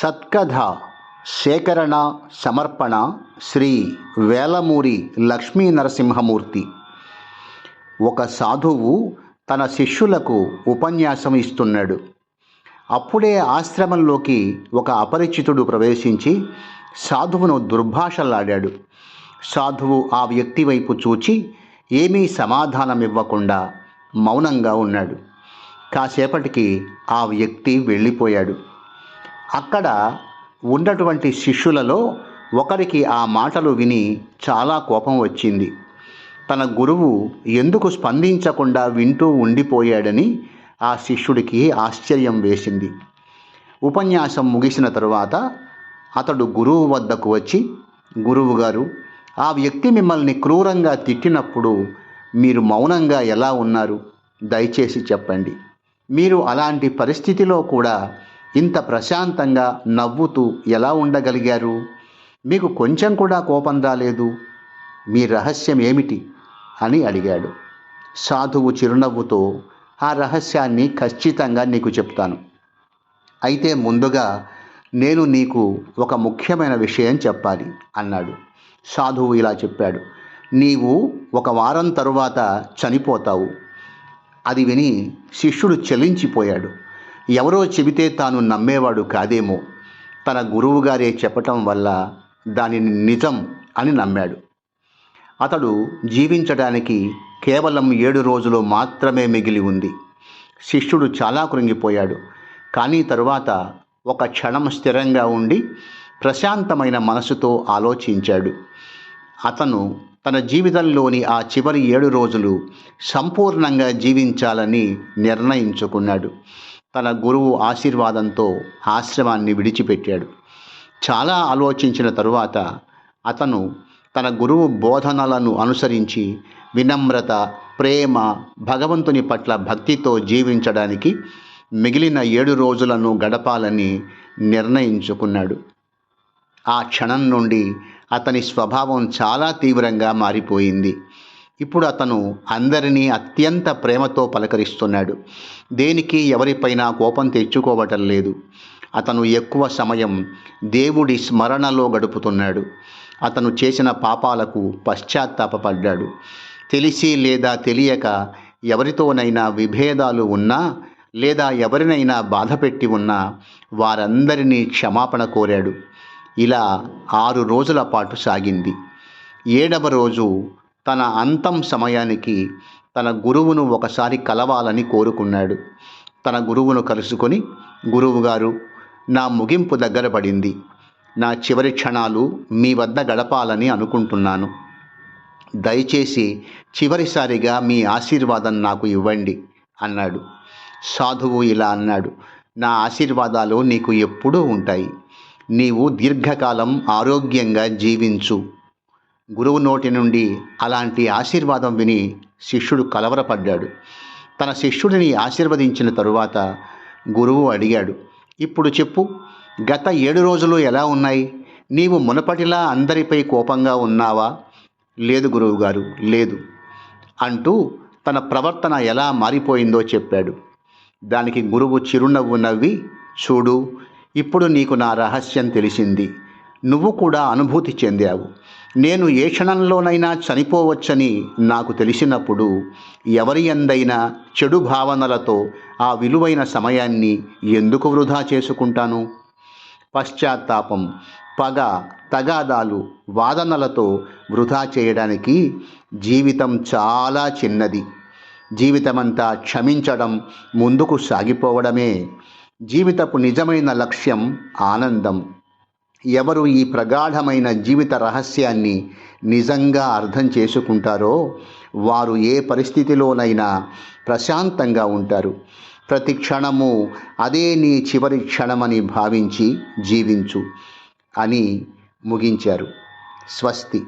సత్కథ సేకరణ సమర్పణ శ్రీ వేలమూరి లక్ష్మీ నరసింహమూర్తి. ఒక సాధువు తన శిష్యులకు ఉపన్యాసం ఇస్తున్నాడు. అప్పుడే ఆశ్రమంలోకి ఒక అపరిచితుడు ప్రవేశించి సాధువును దుర్భాషలాడాడు. సాధువు ఆ వ్యక్తి వైపు చూచి ఏమీ సమాధానం ఇవ్వకుండా మౌనంగా ఉన్నాడు. కాసేపటికి ఆ వ్యక్తి వెళ్ళిపోయాడు. అక్కడ ఉన్నటువంటి శిష్యులలో ఒకరికి ఆ మాటలు విని చాలా కోపం వచ్చింది. తన గురువు ఎందుకు స్పందించకుండా వింటూ ఉండిపోయాడని ఆ శిష్యుడికి ఆశ్చర్యం వేసింది. ఉపన్యాసం ముగిసిన తరువాత అతడు గురువు వద్దకు వచ్చి గురువుగారు ఆ వ్యక్తి మిమ్మల్ని క్రూరంగా తిట్టినప్పుడు మీరు మౌనంగా ఎలా ఉన్నారు? దయచేసి చెప్పండి. మీరు అలాంటి పరిస్థితిలో కూడా ఇంత ప్రశాంతంగా నవ్వుతూ ఎలా ఉండగలిగారు? మీకు కొంచెం కూడా కోపం రాలేదు? మీ రహస్యం ఏమిటి? అని అడిగాడు. సాధువు చిరునవ్వుతో ఆ రహస్యాన్ని ఖచ్చితంగా నీకు చెప్తాను. అయితే ముందుగా నేను నీకు ఒక ముఖ్యమైన విషయం చెప్పాలి అన్నాడు. సాధువు ఇలా చెప్పాడు. నీవు ఒక వారం తరువాత చనిపోతావు. అది విని శిష్యుడు చలించిపోయాడు. ఎవరో చెబితే తాను నమ్మేవాడు కాదేమో. తన గురువుగారే చెప్పటం వల్ల దానిని నిజం అని నమ్మాడు. అతడు జీవించడానికి కేవలం ఏడు రోజులు మాత్రమే మిగిలి ఉంది. శిష్యుడు చాలా కృంగిపోయాడు. కానీ తరువాత ఒక క్షణం స్థిరంగా ఉండి ప్రశాంతమైన మనసుతో ఆలోచించాడు. అతను తన జీవితంలోని ఆ చివరి ఏడు రోజులు సంపూర్ణంగా జీవించాలని నిర్ణయించుకున్నాడు. తన గురువు ఆశీర్వాదంతో ఆశ్రమాన్ని విడిచిపెట్టాడు. చాలా ఆలోచించిన తరువాత అతను తన గురువు బోధనలను అనుసరించి వినమ్రత ప్రేమ భగవంతుని పట్ల భక్తితో జీవించడానికి మిగిలిన ఏడు రోజులను గడపాలని నిర్ణయించుకున్నాడు. ఆ క్షణం నుండి అతని స్వభావం చాలా తీవ్రంగా మారిపోయింది. ఇప్పుడు అతను అందరినీ అత్యంత ప్రేమతో పలకరిస్తున్నాడు. దేనికి ఎవరిపైన కోపం తెచ్చుకోవటం లేదు. అతను ఎక్కువ సమయం దేవుడి స్మరణలో గడుపుతున్నాడు. అతను చేసిన పాపాలకు పశ్చాత్తాపపడ్డాడు. తెలిసి లేదా తెలియక ఎవరితోనైనా విభేదాలు ఉన్నా లేదా ఎవరినైనా బాధపెట్టి ఉన్నా వారందరినీ క్షమాపణ కోరాడు. ఇలా ఆరు రోజుల పాటు సాగింది. ఏడవ రోజు తన అంతం సమయానికి తన గురువును ఒకసారి కలవాలని కోరుకున్నాడు. తన గురువును కలుసుకొని గురువుగారు నా ముగింపు దగ్గర పడింది. నా చివరి క్షణాలు మీ వద్ద గడపాలని అనుకుంటున్నాను. దయచేసి చివరిసారిగా మీ ఆశీర్వాదం నాకు ఇవ్వండి అన్నాడు. సాధువు ఇలా అన్నాడు నా ఆశీర్వాదాలు నీకు ఎప్పుడూ ఉంటాయి. నీవు దీర్ఘకాలం ఆరోగ్యంగా జీవించు. గురువు నోటి నుండి అలాంటి ఆశీర్వాదం విని శిష్యుడు కలవరపడ్డాడు. తన శిష్యుడిని ఆశీర్వదించిన తరువాత గురువు అడిగాడు ఇప్పుడు చెప్పు గత ఏడు రోజులు ఎలా ఉన్నాయి? నీవు మునపటిలా అందరిపై కోపంగా ఉన్నావా? లేదు గురువుగారు లేదు అంటూ తన ప్రవర్తన ఎలా మారిపోయిందో చెప్పాడు. దానికి గురువు చిరునవ్వు నవ్వి చూడు ఇప్పుడు నీకు నా రహస్యం తెలిసింది. నువ్వు కూడా అనుభూతి చెందావు. నేను ఏ క్షణంలోనైనా చనిపోవచ్చని నాకు తెలిసినప్పుడు ఎవరి అందైనా చెడు భావనలతో ఆ విలువైన సమయాన్ని ఎందుకు వృధా చేసుకుంటాను? పశ్చాత్తాపం పగ తగాదాలు వాదనలతో వృధా చేయడానికి జీవితం చాలా చిన్నది. జీవితమంతా క్షమించడం ముందుకు సాగిపోవడమే. జీవితపు నిజమైన లక్ష్యం ఆనందం. ఎవరు ఈ ప్రగాఢమైన జీవిత రహస్యాన్ని నిజంగా అర్థం చేసుకుంటారో వారు ఏ పరిస్థితిలోనైనా ప్రశాంతంగా ఉంటారు. ప్రతి క్షణము అదే నీ చివరి క్షణమని భావించి జీవించు అని ముగించారు. స్వస్తి.